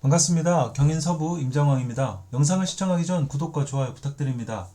반갑습니다. 경인서부 임정왕입니다. 영상을 시청하기 전 구독과 좋아요 부탁드립니다.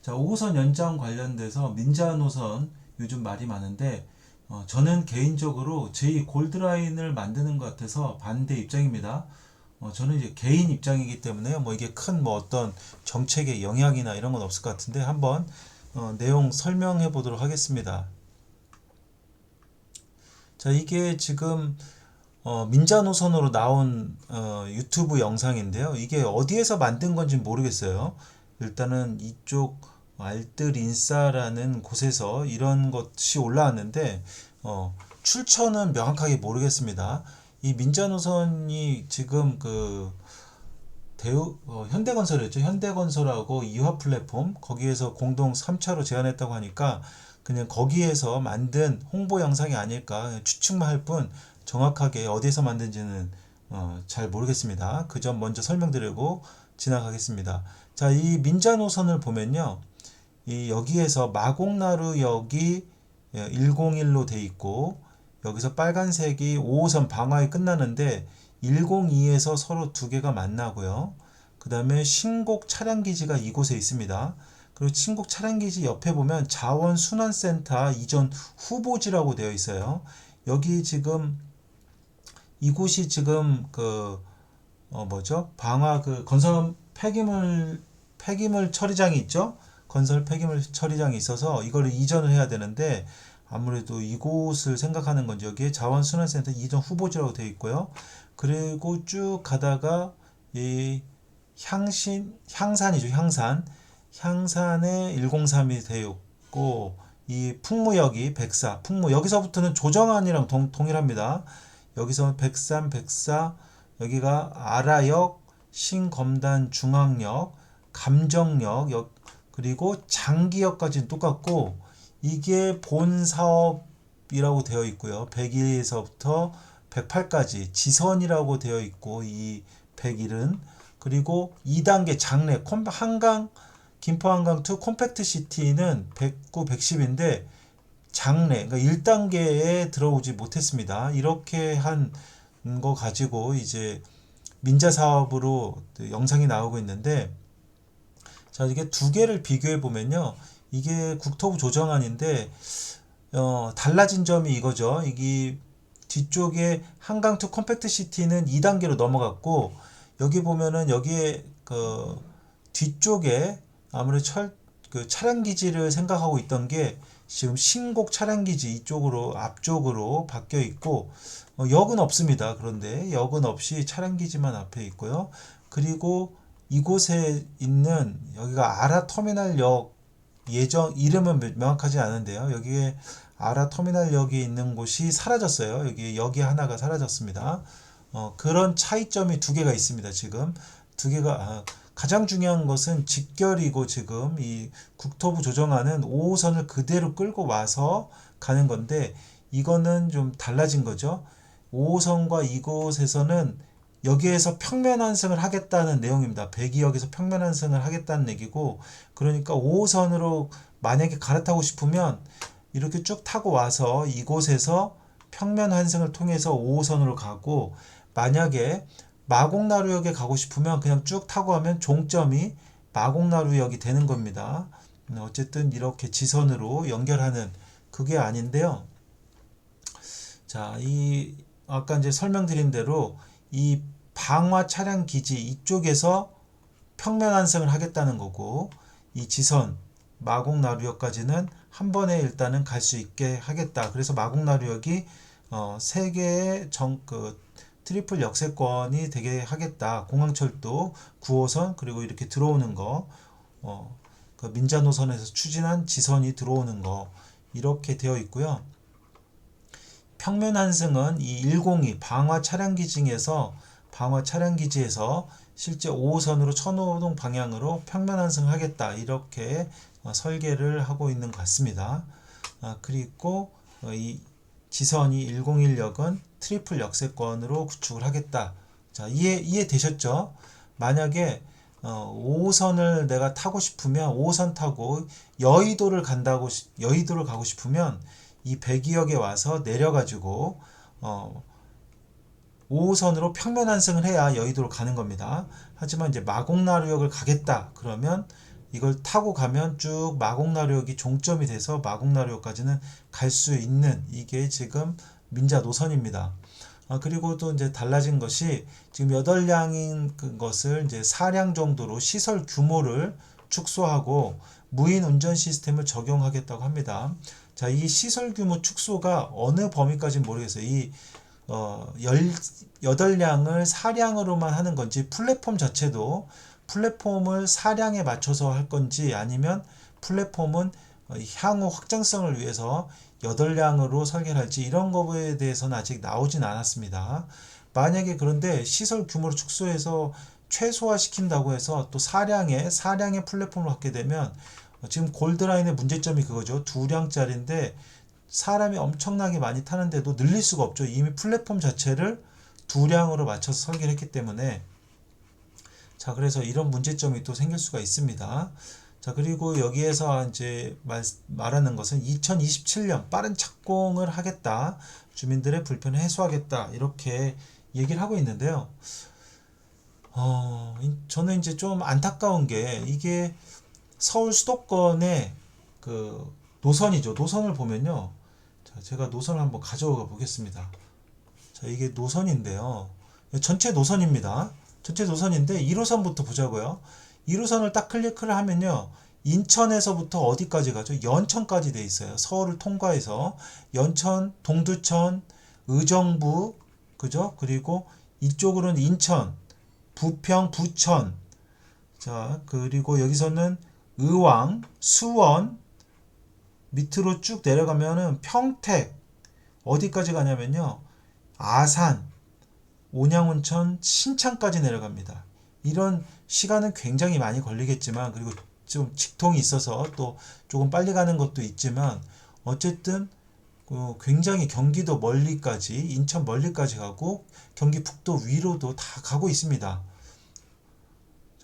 자, 5호선 연장 관련돼서 민자 노선 요즘 말이 많은데 어, 저는 개인적으로 제2 골드라인을 만드는 것 같아서 반대 입장입니다. 어, 저는 이제 개인 입장이기 때문에 뭐 이게 큰 뭐 어떤 정책의 영향이나 이런 건 없을 것 같은데 한번 어, 내용 설명해 보도록 하겠습니다. 자, 이게 지금 어, 민자 노선으로 나온 어, 유튜브 영상인데요. 이게 어디에서 만든 건지 모르겠어요. 일단은 이쪽 알뜰 인싸라는 곳에서 이런 것이 올라왔는데 어, 출처는 명확하게 모르겠습니다. 이 민자 노선이 지금 그 대우 어, 현대건설이었죠. 현대건설하고 이화 플랫폼 거기에서 공동 3차로 제안했다고 하니까 그냥 거기에서 만든 홍보 영상이 아닐까 추측만 할 뿐 정확하게 어디에서 만든지는 어, 잘 모르겠습니다. 그 점 먼저 설명드리고 지나가겠습니다. 자, 이 민자 노선을 보면요. 이 여기에서 마곡나루역이 101로 돼 있고 여기서 빨간색이 5호선 방화에 끝나는데 102에서 서로 두 개가 만나고요. 그 다음에 신곡 차량기지가 이곳에 있습니다. 그리고 신곡 차량기지 옆에 보면 자원순환센터 이전 후보지라고 되어 있어요. 여기 지금 이곳이 지금 그 어 뭐죠? 방화 그 건설 폐기물 폐기물 처리장이 있죠? 건설 폐기물 처리장이 있어서 이거를 이전을 해야 되는데 아무래도 이곳을 생각하는 건지 여기에 자원순환센터 이전 후보지라고 되어 있고요. 그리고 쭉 가다가 이 향신 향산이죠 향산 향산에 103이 되어 있고 이 풍무역이 백사 풍무 여기서부터는 조정안이랑 동, 동일합니다. 여기서 백삼 백사 여기가 아라역 신검단 중앙역 감정역 역, 그리고 장기역까지는 똑같고 이게 본 사업이라고 되어 있고요. 101에서부터 108까지 지선이라고 되어 있고 이 101은 그리고 2단계 장래 콤 한강 김포 한강 2 콤팩트 시티는 109, 110인데 장래 그러니까 1단계에 들어오지 못했습니다. 이렇게 한 거 가지고 이제 민자 사업으로 영상이 나오고 있는데 자 이게 두 개를 비교해 보면요. 이게 국토부 조정안인데 어, 달라진 점이 이거죠. 이게 뒤쪽에 한강 투 컴팩트 시티는 2단계로 넘어갔고 여기 보면은 여기에 그 뒤쪽에 아무래도 철, 그 차량 기지를 생각하고 있던 게 지금 신곡 차량 기지 이쪽으로 앞쪽으로 바뀌어 있고 어, 역은 없습니다. 그런데 역은 없이 차량 기지만 앞에 있고요. 그리고 이곳에 있는 여기가 아라 터미널역 예정 이름은 명확하지 않은데요. 여기에 아라 터미널역이 있는 곳이 사라졌어요. 여기 여기 하나가 사라졌습니다. 어, 그런 차이점이 두 개가 있습니다. 지금 두 개가 아, 가장 중요한 것은 직결이고 지금 이 국토부 조정안은 5호선을 그대로 끌고 와서 가는 건데 이거는 좀 달라진 거죠. 5호선과 이곳에서는 여기에서 평면 환승을 하겠다는 내용입니다. 배기역에서 평면 환승을 하겠다는 얘기고 그러니까 5호선으로 만약에 갈아타고 싶으면 이렇게 쭉 타고 와서 이곳에서 평면 환승을 통해서 5호선으로 가고 만약에 마곡나루역에 가고 싶으면 그냥 쭉 타고 가면 종점이 마곡나루역이 되는 겁니다. 어쨌든 이렇게 지선으로 연결하는 그게 아닌데요. 자, 이 아까 이제 설명드린 대로 이 방화 차량 기지 이쪽에서 평면 환승을 하겠다는 거고 이 지선 마곡나루역까지는 한 번에 일단은 갈 수 있게 하겠다. 그래서 마곡나루역이 어, 세 개의 정, 그, 트리플 역세권이 되게 하겠다. 공항철도 9호선 그리고 이렇게 들어오는 거, 어, 그 민자 노선에서 추진한 지선이 들어오는 거 이렇게 되어 있고요. 평면 환승은 이 102 방화 차량 기지에서 방화 차량 기지에서 실제 5호선으로 천호동 방향으로 평면 환승하겠다 이렇게 어, 설계를 하고 있는 것 같습니다. 아, 그리고 어, 이 지선이 101역은 트리플 역세권으로 구축을 하겠다. 자 이해 이해 되셨죠? 만약에 어, 5호선을 내가 타고 싶으면 5호선 타고 여의도를 간다고 여의도를 가고 싶으면 이 백이역에 와서 내려가지고 어, 5호선으로 평면 환승을 해야 여의도로 가는 겁니다. 하지만 이제 마곡나루역을 가겠다 그러면 이걸 타고 가면 쭉 마곡나루역이 종점이 돼서 마곡나루역까지는 갈 수 있는 이게 지금 민자 노선입니다. 아, 그리고 또 이제 달라진 것이 지금 8량인 그 것을 이제 4량 정도로 시설 규모를 축소하고 무인 운전 시스템을 적용하겠다고 합니다. 자, 이 시설 규모 축소가 어느 범위까지는 모르겠어요. 이 어, 18량을 4량으로만 하는 건지 플랫폼 자체도 플랫폼을 4량에 맞춰서 할 건지 아니면 플랫폼은 어, 향후 확장성을 위해서 8량으로 설계를 할지 이런 거에 대해서는 아직 나오진 않았습니다. 만약에 그런데 시설 규모를 축소해서 최소화 시킨다고 해서 또 4량의 4량의 플랫폼을 갖게 되면 어, 지금 골드라인의 문제점이 그거죠. 두 량짜리인데 사람이 엄청나게 많이 타는데도 늘릴 수가 없죠. 이미 플랫폼 자체를 두 량으로 맞춰서 설계를 했기 때문에 자 그래서 이런 문제점이 또 생길 수가 있습니다. 자 그리고 여기에서 이제 말, 말하는 것은 2027년 빠른 착공을 하겠다 주민들의 불편을 해소하겠다 이렇게 얘기를 하고 있는데요. 어, 저는 이제 좀 안타까운 게 이게 서울 수도권의 그 노선이죠. 노선을 보면요. 자, 제가 노선을 한번 가져가 보겠습니다. 자, 이게 노선인데요. 전체 노선입니다. 전체 노선인데 1호선부터 보자고요. 1호선을 딱 클릭을 하면요. 인천에서부터 어디까지 가죠? 연천까지 돼 있어요. 서울을 통과해서 연천, 동두천, 의정부, 그죠? 그리고 이쪽으로는 인천, 부평, 부천. 자, 그리고 여기서는 의왕, 수원, 밑으로 쭉 내려가면은 평택, 어디까지 가냐면요. 아산, 온양온천, 신창까지 내려갑니다. 이런 시간은 굉장히 많이 걸리겠지만, 그리고 좀 직통이 있어서 또 조금 빨리 가는 것도 있지만, 어쨌든 그 굉장히 경기도 멀리까지, 인천 멀리까지 가고, 경기 북도 위로도 다 가고 있습니다.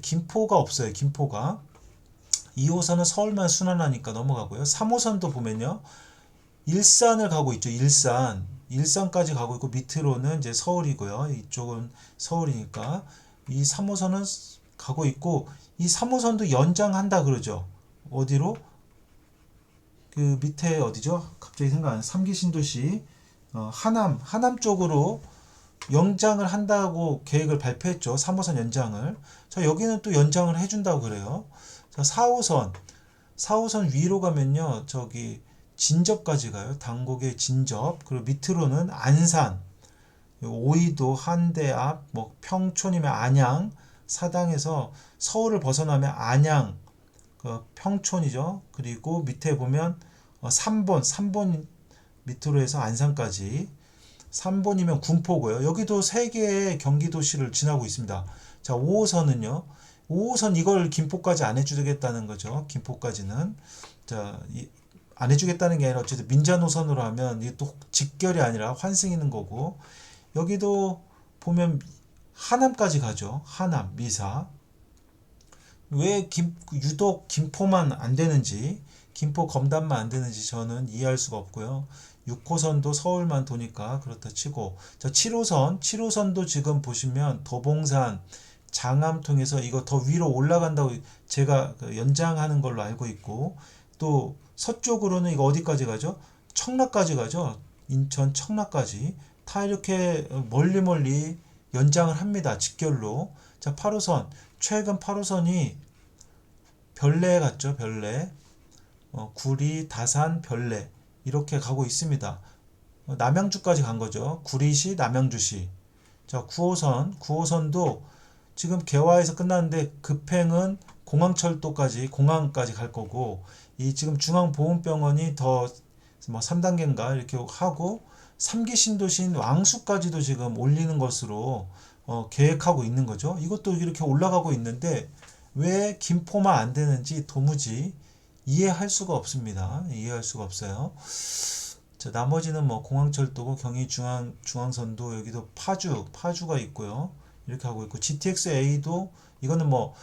김포가 없어요. 김포가. 2호선은 서울만 순환하니까 넘어가고요. 3호선도 보면요. 일산을 가고 있죠. 일산. 일산까지 가고 있고 밑으로는 이제 서울이고요. 이쪽은 서울이니까 이 3호선은 가고 있고 이 3호선도 연장한다 그러죠. 어디로? 그 밑에 어디죠? 갑자기 생각 안 나. 3기 신도시 어, 하남 하남 쪽으로 연장을 한다고 계획을 발표했죠. 3호선 연장을. 자, 여기는 또 연장을 해 준다고 그래요. 자, 4호선. 4호선 위로 가면요. 저기 진접까지 가요. 당곡의 진접. 그리고 밑으로는 안산. 오이도, 한대 앞, 뭐 평촌이면 안양, 사당에서 서울을 벗어나면 안양, 그 평촌이죠. 그리고 밑에 보면 3번, 어, 3번 밑으로 해서 안산까지 3번이면 군포고요. 여기도 세 개의 경기도시를 지나고 있습니다. 자, 5호선은요. 5호선 이걸 김포까지 안 해주겠다는 거죠. 김포까지는. 자, 이, 안 해주겠다는 게 아니라 어쨌든 민자 노선으로 하면 이게 또 직결이 아니라 환승이는 거고 여기도 보면 하남까지 가죠. 하남, 미사. 왜 김, 유독 김포만 안 되는지, 김포 검단만 안 되는지 저는 이해할 수가 없고요. 6호선도 서울만 도니까 그렇다 치고 자 7호선 7호선도 지금 보시면 도봉산 장암 통해서 이거 더 위로 올라간다고 제가 그 연장하는 걸로 알고 있고 또 서쪽으로는 이거 어디까지 가죠? 청라까지 가죠. 인천 청라까지 다 이렇게 멀리 멀리 연장을 합니다. 직결로. 자, 8호선. 최근 8호선이 별내 갔죠. 별내. 어, 구리, 다산, 별내. 이렇게 가고 있습니다. 어, 남양주까지 간 거죠. 구리시, 남양주시. 자, 9호선, 9호선도 지금 개화에서 끝났는데 급행은 공항철도까지, 공항까지 갈 거고, 이 지금 중앙보훈병원이 더 뭐 3단계인가 이렇게 하고, 3기 신도시인 왕수까지도 지금 올리는 것으로 어, 계획하고 있는 거죠. 이것도 이렇게 올라가고 있는데, 왜 김포만 안 되는지 도무지 이해할 수가 없습니다. 이해할 수가 없어요. 자, 나머지는 뭐 공항철도고 경의 중앙 중앙선도 여기도 파주 파주가 있고요. 이렇게 하고 있고 GTX-A도 이거는 뭐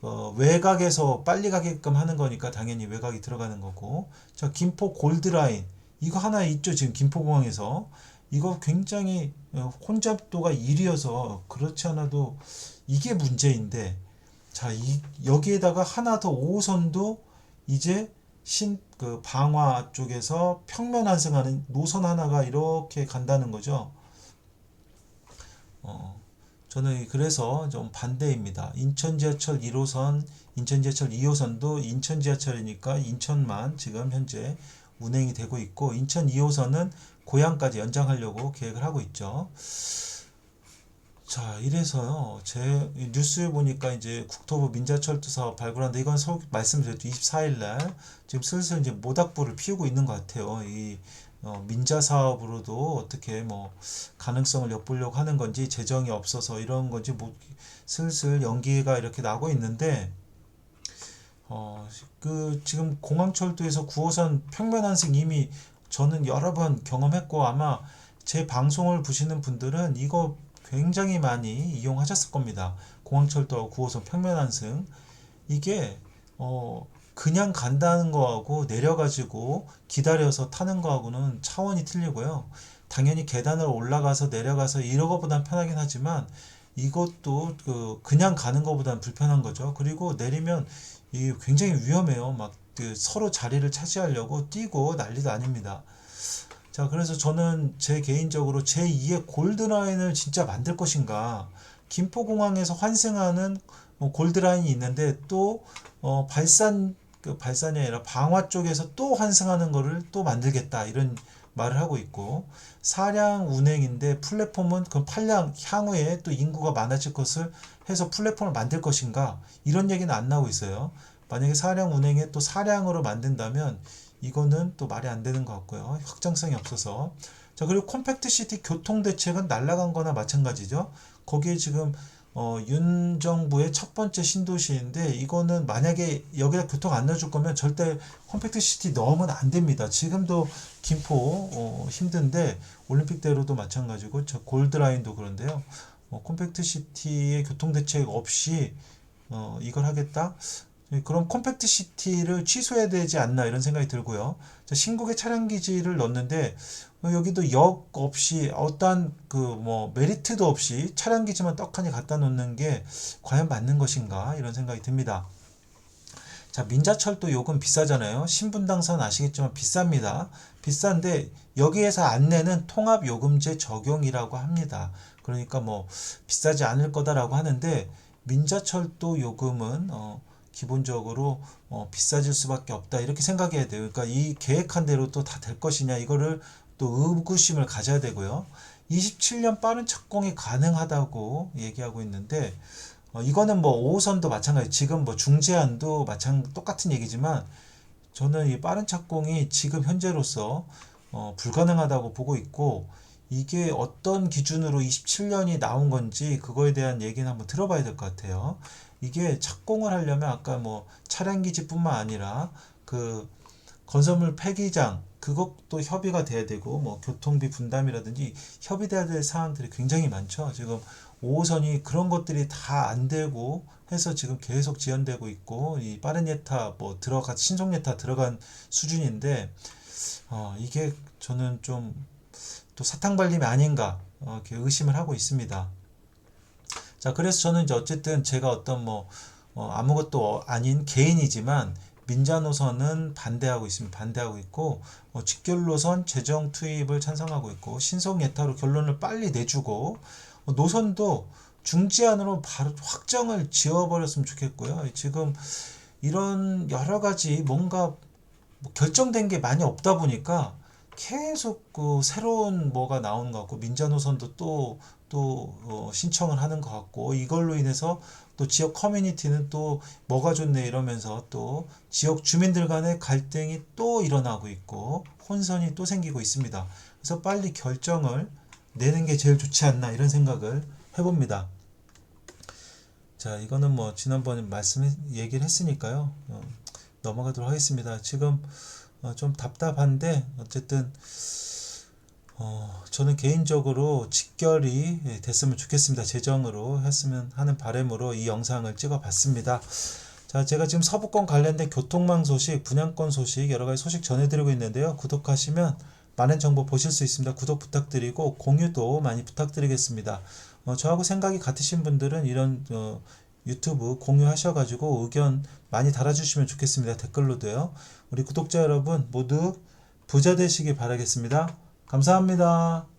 어, 외곽에서 빨리 가게끔 하는 거니까 당연히 외곽이 들어가는 거고 자 김포 골드라인 이거 하나 있죠 지금 김포공항에서 이거 굉장히 어, 혼잡도가 1이어서 그렇지 않아도 이게 문제인데 자, 이, 여기에다가 하나 더 5호선도 이제 신, 그 방화 쪽에서 평면 환승하는 노선 하나가 이렇게 간다는 거죠. 어, 저는 그래서 좀 반대입니다. 인천 지하철 1호선, 인천 지하철 2호선도 인천 지하철이니까 인천만 지금 현재 운행이 되고 있고 인천 2호선은 고양까지 연장하려고 계획을 하고 있죠. 자, 이래서요. 제 뉴스에 보니까 이제 국토부 민자철도 사업 발굴한다. 이건 서 말씀드렸죠. 24일 날 지금 슬슬 이제 모닥불을 피우고 있는 것 같아요. 이 어, 민자 사업으로도 어떻게 뭐 가능성을 엿보려고 하는 건지 재정이 없어서 이런 건지 뭐 슬슬 연기가 이렇게 나고 있는데 어, 그 지금 공항철도에서 9호선 평면 환승 이미 저는 여러 번 경험했고 아마 제 방송을 보시는 분들은 이거 굉장히 많이 이용하셨을 겁니다. 공항철도 9호선 평면 환승 이게 어 그냥 간다는 거하고 내려가지고 기다려서 타는 거하고는 차원이 틀리고요. 당연히 계단을 올라가서 내려가서 이런 것보단 편하긴 하지만 이것도 그 그냥 가는 것보다는 불편한 거죠. 그리고 내리면 이 굉장히 위험해요. 막 그 서로 자리를 차지하려고 뛰고 난리도 아닙니다. 자, 그래서 저는 제 개인적으로 제 2의 골드라인을 진짜 만들 것인가. 김포공항에서 환승하는 어, 골드라인이 있는데 또 어, 발산 그 발산이 아니라 방화 쪽에서 또 환승하는 거를 또 만들겠다 이런 말을 하고 있고 사량 운행인데 플랫폼은 그 판량 향후에 또 인구가 많아질 것을 해서 플랫폼을 만들 것인가 이런 얘기는 안 나오고 있어요. 만약에 사량 운행에 또 사량으로 만든다면 이거는 또 말이 안 되는 것 같고요. 확장성이 없어서. 자, 그리고 컴팩트 시티 교통 대책은 날라간 거나 마찬가지죠. 거기에 지금 어, 윤 정부의 첫 번째 신도시인데 이거는 만약에 여기다 교통 안 넣어줄 거면 절대 컴팩트 시티 넣으면 안 됩니다. 지금도 김포 어, 힘든데 올림픽대로도 마찬가지고 저 골드라인도 그런데요. 어, 컴팩트 시티의 교통 대책 없이 어, 이걸 하겠다? 그럼 컴팩트 시티를 취소해야 되지 않나 이런 생각이 들고요. 자, 신국의 차량 기지를 넣었는데 어, 여기도 역 없이 어떠한 그 뭐 메리트도 없이 차량 기지만 떡하니 갖다 놓는 게 과연 맞는 것인가 이런 생각이 듭니다. 자, 민자철도 요금 비싸잖아요. 신분당선 아시겠지만 비쌉니다. 비싼데 여기에서 안내는 통합요금제 적용이라고 합니다. 그러니까 뭐 비싸지 않을 거다라고 하는데 민자철도 요금은 어 기본적으로 어, 비싸질 수밖에 없다 이렇게 생각해야 돼요. 그러니까 이 계획한 대로 또 다 될 것이냐 이거를 또 의구심을 가져야 되고요. 27년 빠른 착공이 가능하다고 얘기하고 있는데 어, 이거는 뭐 5호선도 마찬가지. 지금 뭐 중제안도 마찬 똑같은 얘기지만 저는 이 빠른 착공이 지금 현재로서 어, 불가능하다고 보고 있고 이게 어떤 기준으로 27년이 나온 건지 그거에 대한 얘기는 한번 들어봐야 될 것 같아요. 이게 착공을 하려면 아까 뭐 차량 기지뿐만 아니라 그 건설물 폐기장 그것도 협의가 돼야 되고 뭐 교통비 분담이라든지 협의돼야 될 사항들이 굉장히 많죠. 지금 5호선이 그런 것들이 다 안 되고 해서 지금 계속 지연되고 있고 이 빠른 예타 뭐 들어가 신속 예타 들어간 수준인데 어 이게 저는 좀 또 사탕 발림이 아닌가 어, 이렇게 의심을 하고 있습니다. 자, 그래서 저는 이제 어쨌든 제가 어떤 뭐 어, 아무것도 아닌 개인이지만 민자 노선은 반대하고 있습니다. 반대하고 있고 어, 직결 노선 재정 투입을 찬성하고 있고 신속 예타로 결론을 빨리 내주고 어, 노선도 중지안으로 바로 확정을 지어버렸으면 좋겠고요. 지금 이런 여러 가지 뭔가 뭐 결정된 게 많이 없다 보니까 계속 그 새로운 뭐가 나오는 것 같고 민자 노선도 또또 어, 신청을 하는 것 같고 이걸로 인해서 또 지역 커뮤니티는 또 뭐가 좋네 이러면서 또 지역 주민들 간의 갈등이 또 일어나고 있고 혼선이 또 생기고 있습니다. 그래서 빨리 결정을 내는 게 제일 좋지 않나 이런 생각을 해봅니다. 자, 이거는 뭐 지난번에 말씀 얘기를 했으니까요. 어, 넘어가도록 하겠습니다. 지금 어, 좀 답답한데 어쨌든 어, 저는 개인적으로 직결이 됐으면 좋겠습니다. 재정으로 했으면 하는 바람으로 이 영상을 찍어 봤습니다. 자, 제가 지금 서부권 관련된 교통망 소식, 분양권 소식, 여러 가지 소식 전해드리고 있는데요. 구독하시면 많은 정보 보실 수 있습니다. 구독 부탁드리고 공유도 많이 부탁드리겠습니다. 어, 저하고 생각이 같으신 분들은 이런 어, 유튜브 공유하셔가지고 의견 많이 달아주시면 좋겠습니다. 댓글로도요. 우리 구독자 여러분 모두 부자 되시기 바라겠습니다. 감사합니다.